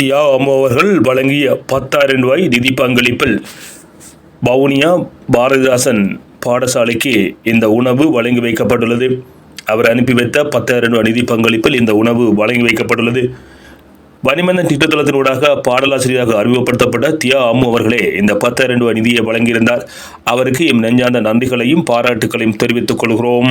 தியா அம்மு அவர்கள் வழங்கிய பத்தாயிரம் ரூபாய் நிதி பங்களிப்பில் வவுனியா பாரதிதாசன் பாடசாலைக்கு இந்த உணவு வழங்கி வைக்கப்பட்டுள்ளது. அவர் அனுப்பி வைத்த பத்தாயிரம் ரூபாய் நிதி பங்களிப்பில் இந்த உணவு வழங்கி வைக்கப்பட்டுள்ளது. வனிமந்தன் திட்டத்தளத்தினூடாக பாடலாசிரியராக அறிமுகப்படுத்தப்பட்ட தியா அம்மு அவர்களே இந்த பத்தாயிரம் ரூபாய் நிதியை வழங்கியிருந்தார். அவருக்கு எம் நெஞ்சார்ந்த நன்றிகளையும் பாராட்டுகளையும் தெரிவித்துக் கொள்கிறோம்.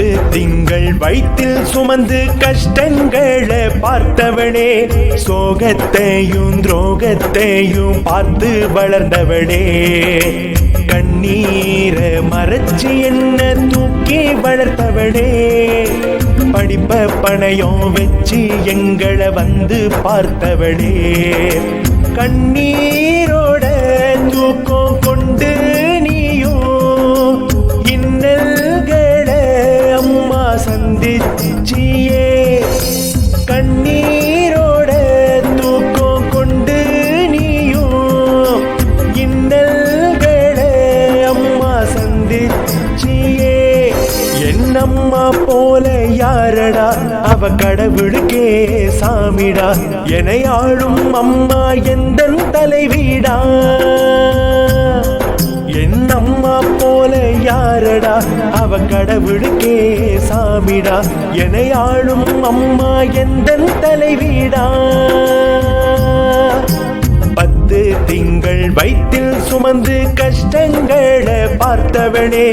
பத்து திங்கள் வயிற்றில் சுமந்து கஷ்டங்களை பார்த்தவளே சோகத்தையும் துரோகத்தையும் பார்த்து வளர்ந்தவளே. கண்ணீரை மறைச்சு என்ன தூக்கி வளர்த்தவளே. படிப்ப பணையம் வச்சு எங்களை வந்து பார்த்தவளே. கண்ணீரோட தூக்கம் கொண்டு சந்திச்சியே என்னம்மா போல யாரடா? அவ கடவுளுக்கே சாமிடா. என ஆளும் அம்மா எந்த தலைவீடா? என்னம்மா போல யாரடா? அவ கடவுளுக்கே சாமிடா. என ஆளும் அம்மா எந்த தலைவீடா? வயிற்றில் சுமந்து கஷ்டங்களை பார்த்தவனே.